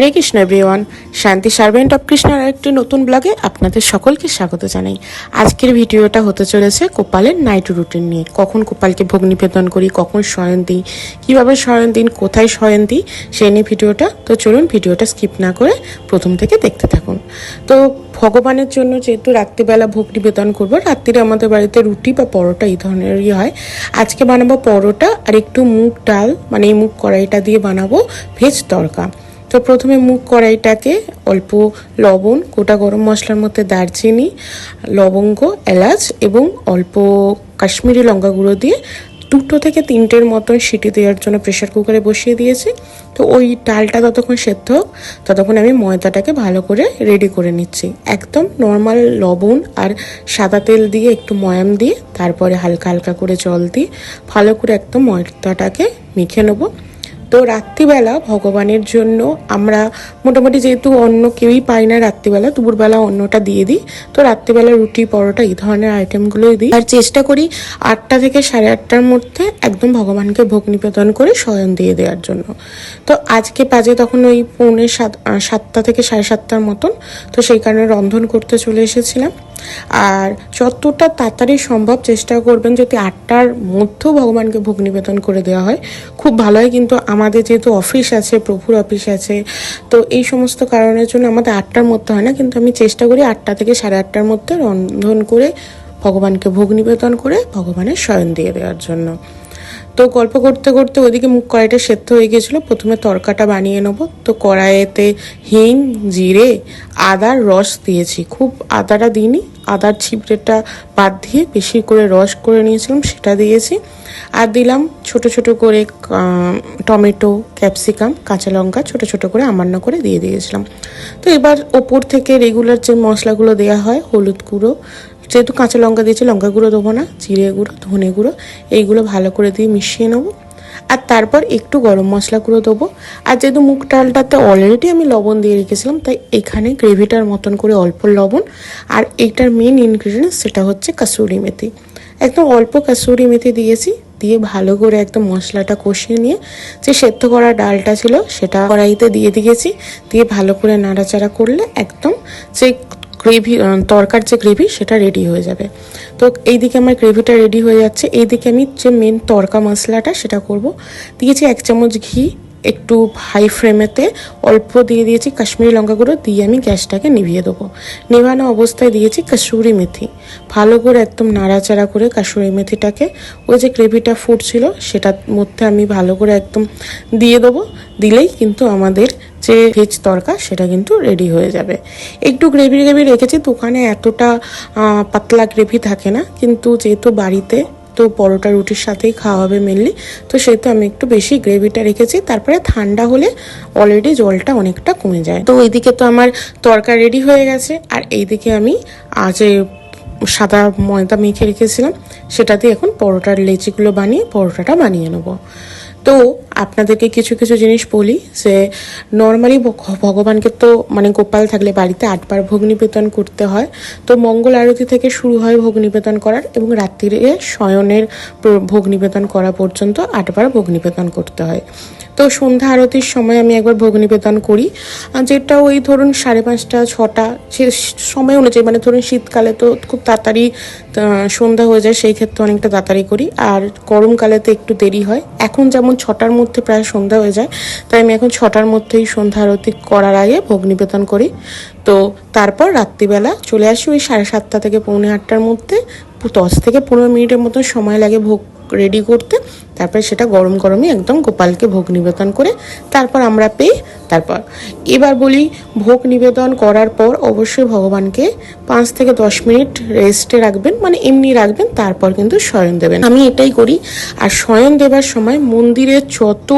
Hare Krishna everyone Shanti servant of কৃষ্ণার একটি নতুন ব্লগে আপনাদের সকলকে স্বাগত জানাই। আজকের ভিডিওটা হতে চলেছে কোপালের নাইট রুটিন নিয়ে। কখন কোপালকে ভোগ নিবেদন করি, কখন শয়ন দিই, কীভাবে শয়ন দিন, কোথায় শয়ন দিই সেই নিয়ে ভিডিওটা। তো চলুন ভিডিওটা স্কিপ না করে প্রথম থেকে দেখতে থাকুন। তো ভগবানের জন্য যেহেতু রাত্রিবেলা ভোগ নিবেদন করব, রাত্রিরে আমাদের বাড়িতে রুটি বা পরোটা এই ধরনেরই হয়। আজকে বানাবো পরোটা আর একটু মুগ ডাল মানে এই মুগ কড়াইটা দিয়ে বানাবো ভেজ তড়কা তো প্রথমে মুখ কড়াইটাকে অল্প লবণ, গোটা গরম মশলার মধ্যে দারচিনি, লবঙ্গ, এলাচ এবং অল্প কাশ্মীরি লঙ্কা গুঁড়ো দিয়ে দুটো থেকে তিনটের মতন সিটি দেওয়ার জন্য প্রেশার কুকারে বসিয়ে দিয়েছি। তো ওই ডালটা ততক্ষণ সেদ্ধ হোক, ততক্ষণ আমি ময়দাটাকে ভালো করে রেডি করে নিচ্ছি। একদম নর্মাল লবণ আর সাদা তেল দিয়ে একটু ময়াম দিয়ে, তারপরে হালকা হালকা করে জল দিয়ে ভালো করে একদম ময়দাটাকে মেখে নেব। তো রাত্রিবেলা ভগবানের জন্য আমরা মোটামুটি যেহেতু অন্য কেউই পাই না রাত্রিবেলা, দুপুরবেলা অন্যটা দিয়ে দিই। তো রাত্রিবেলা রুটি, পরোটা এই ধরনের আইটেমগুলোই দিই। আর চেষ্টা করি আটটা থেকে সাড়ে আটটার মধ্যে একদম ভগবানকে ভোগ নিবেদন করে শয়ন দিয়ে দেওয়ার জন্য। তো আজকে বাজে তখন ওই পৌনে সাত সাতটা থেকে সাড়ে সাতটার মতন। তো সেই কারণে রন্ধন করতে চলে এসেছিলাম। আর যতটা তাড়াতাড়ি সম্ভব চেষ্টা করবেন যদি আটটার মধ্যেও ভগবানকে ভোগ নিবেদন করে দেওয়া হয়। খুব ভালো হয় কিন্তু আমাদের যেহেতু অফিস আছে, প্রভুর অফিস আছে, তো এই সমস্ত কারণের জন্য আমাদের আটটার মধ্যে হয় না, কিন্তু আমি চেষ্টা করি আটটা থেকে সাড়ে আটটার মধ্যে রন্ধন করে ভগবানকে ভোগ নিবেদন করে ভগবানের শয়ন দিয়ে দেওয়ার জন্য। তো গল্প করতে করতে ওদিকে মুখ কড়াইটা সেদ্ধ হয়ে গেছিল প্রথমে তরকাটা বানিয়ে নেব। তো কড়াইতে হিং জিরে, আদার রস দিয়েছি। খুব আদাটা দিইনি। আদার ছিপড়েটা বাদ দিয়ে বেশি করে রস করে নিয়েছিলাম, সেটা দিয়েছি। আর দিলাম ছোট ছোট করে টমেটো, ক্যাপসিকাম, কাঁচা লঙ্কা ছোট ছোট করে আমান্য করে দিয়ে দিয়েছিলাম। তো এবার ওপর থেকে রেগুলার যে মশলাগুলো দেওয়া হয়, হলুদ গুঁড়ো যেহেতু কাঁচা লঙ্কা দিয়েছি, লঙ্কা গুঁড়ো দেবো না, জিরে গুঁড়ো, ধনে গুঁড়ো, এইগুলো ভালো করে দিয়ে মিশিয়ে নেব। আর তারপর একটু গরম মশলা গুঁড়ো দেবো। আর যেহেতু মুগ ডালটাতে অলরেডি আমি লবণ দিয়ে রেখেছিলাম, তাই এখানে গ্রেভিটার মতন করে অল্প লবণ। আর এইটার মেন ইনগ্রিডিয়েন্টস সেটা হচ্ছে কাসুরি মেথি। একদম অল্প কাসুরি মেথি দিয়েছি, দিয়ে ভালো করে একদম মশলাটা কষিয়ে নিয়ে যে সেদ্ধ করা ডালটা ছিল, সেটা কড়াইতে দিয়ে দিয়েছি। দিয়ে ভালো করে নাড়াচাড়া করলে একদম যে গ্রেভি তরকার যে গ্রেভি সেটা রেডি হয়ে যাবে। তো এইদিকে আমার গ্রেভিটা রেডি হয়ে যাচ্ছে। এইদিকে আমি যে মেন তরকা মশলাটা সেটা করব। দিয়েছি এক চামচ ঘি, একটু হাই ফ্লেমেতে অল্প দিয়ে দিয়েছি কাশ্মীরি লঙ্কা গুঁড়ো, দিয়ে আমি গ্যাসটাকে নিভিয়ে দেবো। নেভানো অবস্থায় দিয়েছি কাসুরি মেথি। ভালো করে একদম নাড়াচাড়া করে কাসুরি মেথিটাকে, ওই যে গ্রেভিটা ফুটছিল সেটার মধ্যে আমি ভালো করে একদম দিয়ে দেবো। দিলেই কিন্তু আমাদের যে ভেজ তরকা, সেটা কিন্তু রেডি হয়ে যাবে। একটু গ্রেভি গ্রেভি রেখেছি দোকানে এতটা পাতলা গ্রেভি থাকে না, কিন্তু যেহেতু বাড়িতে, তো পরোটা রুটির সাথেই খাওয়া হবে মেনলি তো সেহেতু আমি একটু বেশি গ্রেভিটা রেখেছি। তারপরে ঠান্ডা হলে অলরেডি জলটা অনেকটা কমে যায়। তো এইদিকে তো আমার তরকা রেডি হয়ে গেছে, আর এইদিকে আমি আজ সাদা ময়দা মেখে রেখেছিলাম সেটা দিয়ে এখন পরোটার লেচিগুলো বানিয়ে পরোটাটা বানিয়ে নেব। তো আপনাদেরকে কিছু কিছু জিনিস বলি যে নর্মালি ভগবানকে তো মানে গোপাল থাকলে বাড়িতে আটবার ভোগ নিবেদন করতে হয়। তো মঙ্গল আরতি থেকে শুরু হয় ভোগ নিবেদন করার এবং রাত্রিরে শয়নের ভোগ নিবেদন করা পর্যন্ত আটবার ভোগ নিবেদন করতে হয়। তো সন্ধ্যা আরতির সময় আমি একবার ভোগ নিবেদন করি। যেটা ওই ধরুন সাড়ে পাঁচটা, ছটা, সে সময় অনুযায়ী মানে ধরুন শীতকালে তো খুব তাড়াতাড়ি সন্ধ্যা হয়ে যায়, সেই ক্ষেত্রে অনেকটা তাড়াতাড়ি করি। আর গরমকালে তো একটু দেরি হয়। এখন যেমন ছটার মধ্যে প্রায় সন্ধ্যা হয়ে যায়, তাই আমি এখন ছটার মধ্যেই সন্ধ্যা আরতি করার আগে ভোগ নিবেদন করি। তো তারপর রাত্রিবেলা চলে আসি ওই সাড়ে সাতটা থেকে পৌনে আটটার মধ্যে, দশ থেকে পনেরো মিনিটের মতো সময় লাগে ভোগ রেডি করতে, তারপরে সেটা গরম গরমই একদম গোপালকে ভোগ নিবেদন করে তারপর আমরা পেয়ে, তারপর। এবার বলি, ভোগ নিবেদন করার পর অবশ্যই ভগবানকে পাঁচ থেকে দশ মিনিট রেস্টে রাখবেন মানে এমনি রাখবেন, তারপর কিন্তু শয়ন দেবেন। আমি এটাই করি, আর শয়ন দেবার সময় মন্দিরের যত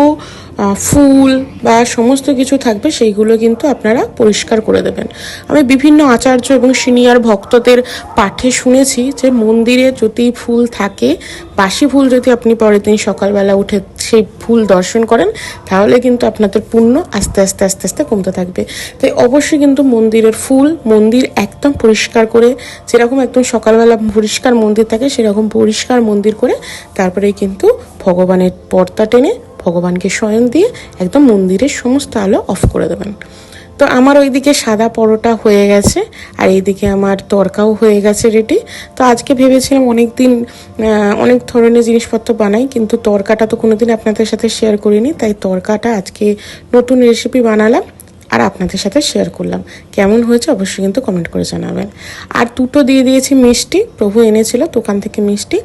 ফুল বা সমস্ত কিছু থাকবে, সেইগুলো কিন্তু আপনারা পরিষ্কার করে দেবেন। আমি বিভিন্ন আচার্য এবং সিনিয়র ভক্তদের পাঠে শুনেছি যে মন্দিরে যদি ফুল থাকে, বাসি ফুল যদি আপনি পরের দিন সকালবেলা উঠে সেই ফুল দর্শন করেন, তাহলে কিন্তু আপনাদের পুণ্য আস্তে আস্তে আস্তে আস্তে কমতে থাকবে। তাই অবশ্যই কিন্তু মন্দিরের ফুল, মন্দির একদম পরিষ্কার করে, যেরকম একদম সকালবেলা পরিষ্কার মন্দির থাকে, সেরকম পরিষ্কার মন্দির করে তারপরে কিন্তু ভগবানের পর্দা টেনে ভগবানকে স্বয়ং দিয়ে একদম মন্দিরের সমস্ত আলো অফ করে দেবেন। তো আমার ওইদিকে সাদা পরোটা হয়ে গেছে, আর এইদিকে আমার তরকাও হয়ে গেছে রেডি তো আজকে ভেবেছিলাম অনেক দিন অনেক ধরনের জিনিসপত্র বানাই, কিন্তু তরকাটা তো কোনোদিন আপনাদের সাথে শেয়ার করিনি, তাই তরকাটা আজকে নতুন রেসিপি বানালাম আর আপনাদের সাথে শেয়ার করলাম। কেমন হয়েছে অবশ্যই কিন্তু কমেন্ট করে জানাবেন। আর দুটো দিয়ে দিয়েছি মিষ্টি, প্রভু এনেছিল দোকান থেকে মিষ্টি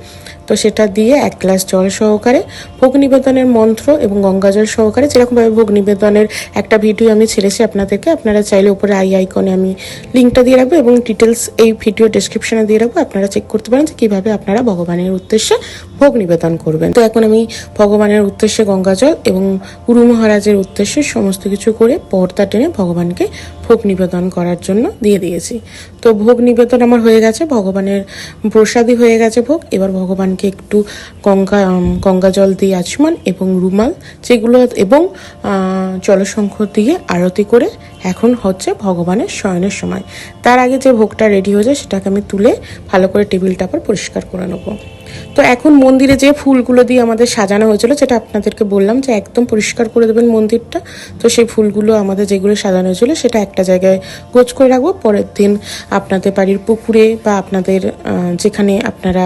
তো সেটা দিয়ে এক গ্লাস জল সহকারে ভোগ নিবেদনের মন্ত্র এবং গঙ্গা জল সহকারে যেরকমভাবে ভোগ নিবেদনের একটা ভিডিও আমি ছেড়েছি আপনাদেরকে, আপনারা চাইলে উপরে আই আইকনে আমি লিঙ্কটা দিয়ে রাখব এবং ডিটেলস এই ভিডিও ডিসক্রিপশনে দিয়ে রাখব। আপনারা চেক করতে পারেন যে কীভাবে আপনারা ভগবানের উদ্দেশ্যে ভোগ নিবেদন করবেন। তো এখন আমি ভগবানের উদ্দেশ্যে গঙ্গা জল এবং গুরু মহারাজের উদ্দেশ্যে সমস্ত কিছু করে পর্দা টেনে ভগবানকে ভোগ নিবেদন করার জন্য দিয়ে দিয়েছি। তো ভোগ নিবেদন আমার হয়ে গেছে, ভগবানের প্রসাদই হয়ে গেছে ভোগ। এবার ভগবানকে একটু গঙ্গা গঙ্গা জল দিয়ে আচমান এবং রুমাল যেগুলো, এবং জলশঙ্খ দিয়ে আরতি করে এখন হচ্ছে ভগবানের শয়নের সময়। তার আগে যে ভোগটা রেডি হয়ে যায় সেটাকে আমি তুলে ভালো করে টেবিলটা আবার পরিষ্কার করে নেব। তো এখন মন্দিরে যে ফুলগুলো দিয়ে আমাদের সাজানো হয়েছিল যেটা আপনাদেরকে বললাম যে একদম পরিষ্কার করে দেবেন মন্দিরটা। তো সেই ফুলগুলো আমাদের যেগুলো সাজানো হয়েছিল, সেটা একটা জায়গায় গোছ করে রাখব। পরের দিন আপনাদের বাড়ির পুকুরে বা আপনাদের যেখানে আপনারা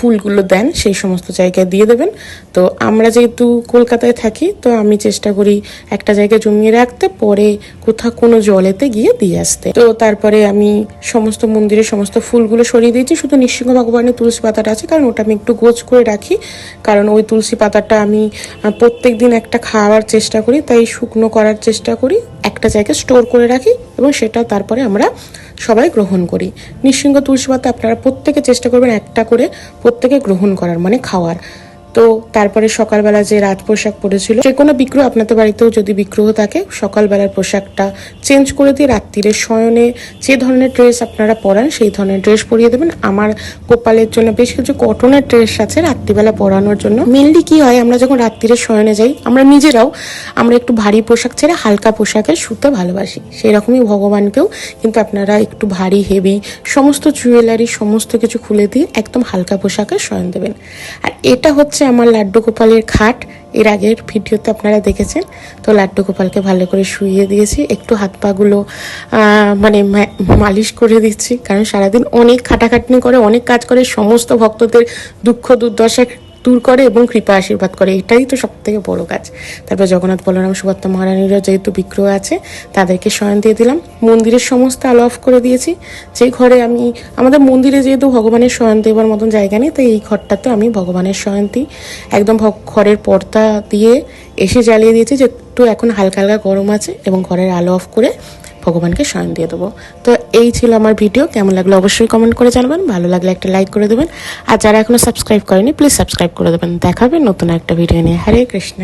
ফুলগুলো দেন, সেই সমস্ত জায়গায় দিয়ে দেবেন। তো আমরা যেহেতু কলকাতায় থাকি, তো আমি চেষ্টা করি একটা জায়গায় জমিয়ে রাখতে, পরে কোথাও কোনো জলেতে গিয়ে দিয়ে আসতে। তো তারপরে আমি সমস্ত মন্দিরে সমস্ত ফুলগুলো সরিয়ে দিয়েছি। শুধু নৃসিংহ ভগবানের তুলসী পাতাটা আছে, কারণ ওটা আমি একটু গোছ করে রাখি। কারণ ওই তুলসী পাতাটা আমি প্রত্যেক দিন একটা খাওয়ার চেষ্টা করি, তাই শুকনো করার চেষ্টা করি, একটা জায়গায় স্টোর করে রাখি এবং সেটা তারপরে আমরা সবাই গ্রহণ করি। নিঃসিংহ তুলসী পাতা আপনারা প্রত্যেকে চেষ্টা করবেন একটা করে প্রত্যেকে গ্রহণ করার মানে খাওয়ার। তো তারপরে সকালবেলা যে রাত পোশাক পরেছিল, যে কোনো বিগ্রহ আপনাদের বাড়িতেও যদি বিগ্রহ থাকে, সকালবেলার পোশাকটা চেঞ্জ করে দিয়ে রাত্রিরে শয়নে যে ধরনের ড্রেস আপনারা পরান, সেই ধরনের ড্রেস পরিয়ে দেবেন। আমার গোপালের জন্য বেশ কিছু কটনের ড্রেস আছে রাত্রিবেলা পরানোর জন্য। মেনলি কি হয়, আমরা যখন রাত্রিরে শয়নে যাই, আমরা নিজেরাও, আমরা একটু ভারী পোশাক ছেড়ে হালকা পোশাকে শুতে ভালোবাসি। সেই রকমই ভগবানকেও, কিন্তু আপনারা একটু ভারী, হেভি, সমস্ত জুয়েলারি সমস্ত কিছু খুলে দিয়ে একদম হালকা পোশাকে শয়ন দেবেন। আর এটা হচ্ছে আমার লাড্ডু গোপালের খাট। এর আগের ভিডিওতে আপনারা দেখেছেন। তো লাড্ডু গোপালকে ভালো করে শুইয়ে দিয়েছি। একটু হাত পাগুলো মানে মালিশ করে দিচ্ছি। কারণ সারাদিন অনেক খাটাখাটনি করে, অনেক কাজ করে। সমস্ত ভক্তদের দুঃখ দুর্দশা দূর করে এবং কৃপা আশীর্বাদ করে। এটাই তো সব থেকে বড় কাজ। তারপর জগন্নাথ বলরাম সুভদ্রা মহারানীরও যেহেতু বিগ্রহ আছে, তাদেরকে শয়ন দিয়ে দিলাম। মন্দিরের সমস্ত আলো অফ করে দিয়েছি। যে ঘরে আমি, আমাদের মন্দিরে যেহেতু ভগবানের শয়ন দেওয়ার মতন জায়গা নেই, তাই এই ঘরটাতে আমি ভগবানের শয়ন দিই। একদম ঘরের পর্দা দিয়ে এসে জ্বালিয়ে দিয়েছি যে একটু এখন হালকা হালকা গরম আছে এবং ঘরের আলো অফ করে ভগবানকে স্বয়ং দিয়ে দেবো। তো এই ছিল আমার ভিডিও। কেমন লাগল অবশ্যই কমেন্ট করে জানাবেন। ভালো লাগলে একটা লাইক করে দেবেন। আর যারা এখনও সাবস্ক্রাইব করেনি প্লিজ সাবস্ক্রাইব করে দেবেন। দেখাবেন নতুন একটা ভিডিও নিয়ে। হরে কৃষ্ণ।